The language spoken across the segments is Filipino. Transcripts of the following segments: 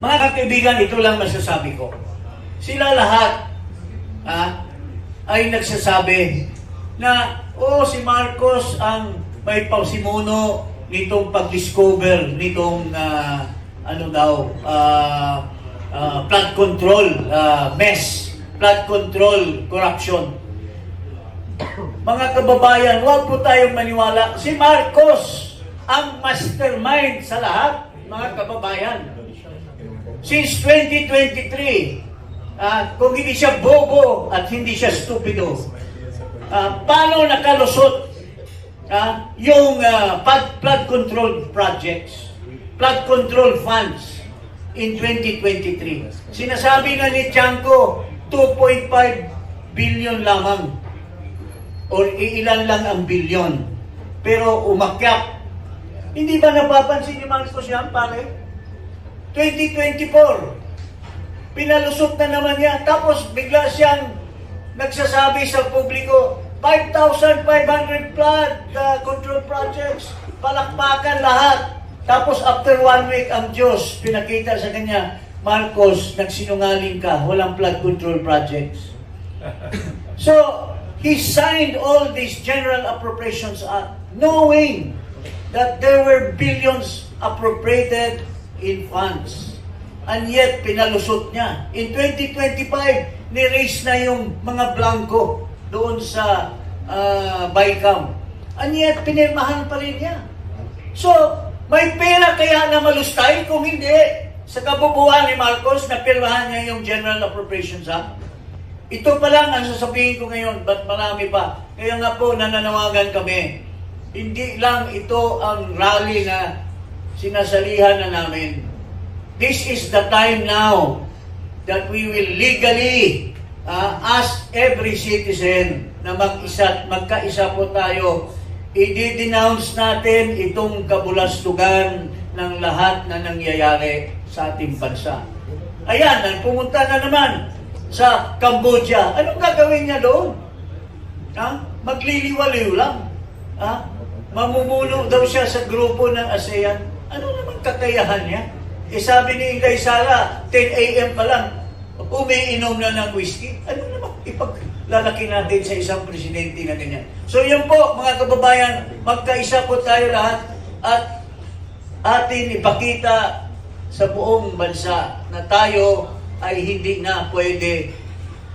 Mga kaibigan, ito lang masasabi ko. Sila lahat ah, ay nagsasabi na, oh, si Marcos ang may pausimuno nitong pag-discover nitong ah, ano daw, ah, ah, flood control ah, mess, flood control corruption. Mga kababayan, huwag po tayong maniwala. Si Marcos ang mastermind sa lahat, mga kababayan. Since 2023, ah, kung hindi siya bobo at hindi siya stupido, ah, paano nakalusot ah, yung ah, flood, control projects, flood control funds in 2023? Sinasabi nga ni Chanko, 2.5 billion lamang or iilan lang ang bilyon. Pero umakyat. Hindi ba napapansin ni Marcos yan, pare? 2024, pinalusot na naman niya. Tapos bigla siyang nagsasabi sa publiko, 5,500 flood uh, control projects, palakpakan lahat. Tapos after one week, ang Diyos pinakita sa kanya, Marcos, nagsinungaling ka, walang flood control projects. So, he signed all these General Appropriations Act knowing that there were billions appropriated in funds. And yet, pinalusot niya. In 2025, ni-raise na yung mga blanco doon sa uh, BICAM. And yet, pinirmahan pa rin niya. So, may pera kaya na malustay kung hindi sa kabubuhan ni Marcos na pirmahan niya yung General Appropriations Act. Ito pa lang ang sasabihin ko ngayon, ba't marami pa? Kaya nga po nananawagan kami. Hindi lang ito ang rally na sinasalihan na namin. This is the time now that we will legally uh, ask every citizen na mag-isa, magkaisa po tayo. I-denounce natin itong kabulastugan ng lahat na nangyayari sa ating bansa. Ayan, pumunta na naman sa Cambodia. Anong gagawin niya doon? Ha? Magliliwaliw lang. Ha? Mamumuno daw siya sa grupo ng ASEAN. Kakayahan niya? Eh sabi ni Inday Sara, 10 a.m. pa lang, umiinom na ng whiskey. Ano naman ipaglalaki natin sa isang presidente na ganyan? So yun po, mga kababayan, magkaisa po tayo lahat at atin ipakita sa buong bansa na tayo ay hindi na pwede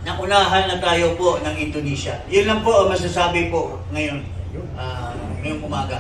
na unahan na tayo po ng Indonesia. Yun lang po ang masasabi po ngayon, ah, ngayong umaga.